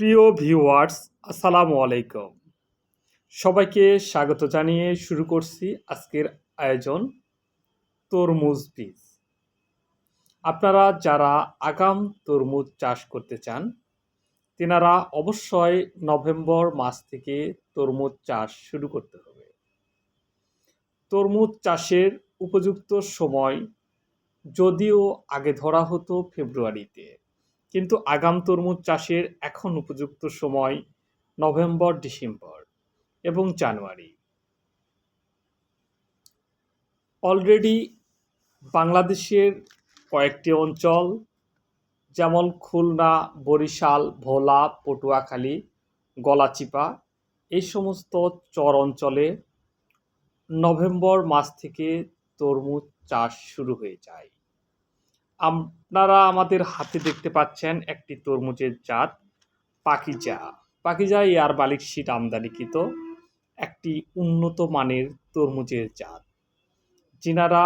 প্রিয় ভিউয়ার্স, আসসালামু আলাইকুম। সবাইকে স্বাগত জানিয়ে শুরু করছি আজকের আয়োজন তরমুজ বীজ। আপনারা যারা আগাম তরমুজ চাষ করতে চান, তেনারা অবশ্যই নভেম্বর মাস থেকে তরমুজ চাষ শুরু করতে হবে। তরমুজ চাষের উপযুক্ত সময় যদিও আগে ধরা হতো ফেব্রুয়ারিতে কিন্তু আগাম তরমুজ চাষের এখন উপযুক্ত সময় নভেম্বর, ডিসেম্বর এবং জানুয়ারি। অলরেডি বাংলাদেশের কয়েকটি অঞ্চল, যেমন খুলনা, বরিশাল, ভোলা, পটুয়াখালী, গলাচিপা, এই সমস্ত চর অঞ্চলে নভেম্বর মাস থেকে তরমুজ চাষ শুরু হয়ে যায়। আপনারা আমাদের হাতে দেখতে পাচ্ছেন একটি তরমুজের জাত পাকিজা। পাকিজা এয়ার বালিক শীট আমদানিকৃত একটি উন্নত মানের তরমুজের জাত। যিনারা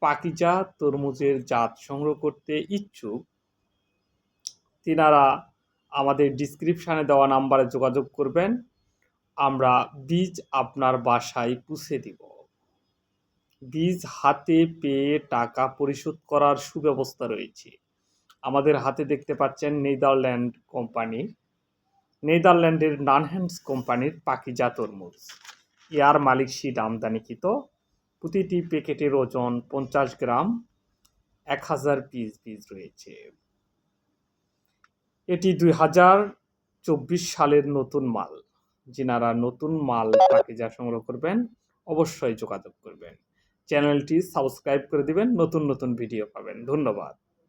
পাকিজা তরমুজের জাত সংগ্রহ করতে ইচ্ছুক, তিনারা আমাদের ডিসক্রিপশানে দেওয়া নাম্বারে যোগাযোগ করবেন। আমরা বীজ আপনার বাসায় পুষে দিব। বীজ হাতে পেয়ে টাকা পরিশোধ করার সুব্যবস্থা রয়েছে। আমাদের হাতে দেখতে পাচ্ছেন নেদারল্যান্ড কোম্পানি, নেদারল্যান্ডের নানহ্যান্ডস কোম্পানির পাকিজা তরমুজ। ইয়ার মালিক সিড আমদানিকৃত। প্রতিটি প্যাকেটের ওজন পঞ্চাশ গ্রাম, এক হাজার পিস বীজ রয়েছে। এটি দুই হাজার চব্বিশ সালের নতুন মাল। যিনারা নতুন মাল পাকিজা সংগ্রহ করবেন, অবশ্যই যোগাযোগ করবেন। চ্যানেলটি সাবস্ক্রাইব করে দিবেন নতুন নতুন ভিডিও পাবেন। ধন্যবাদ।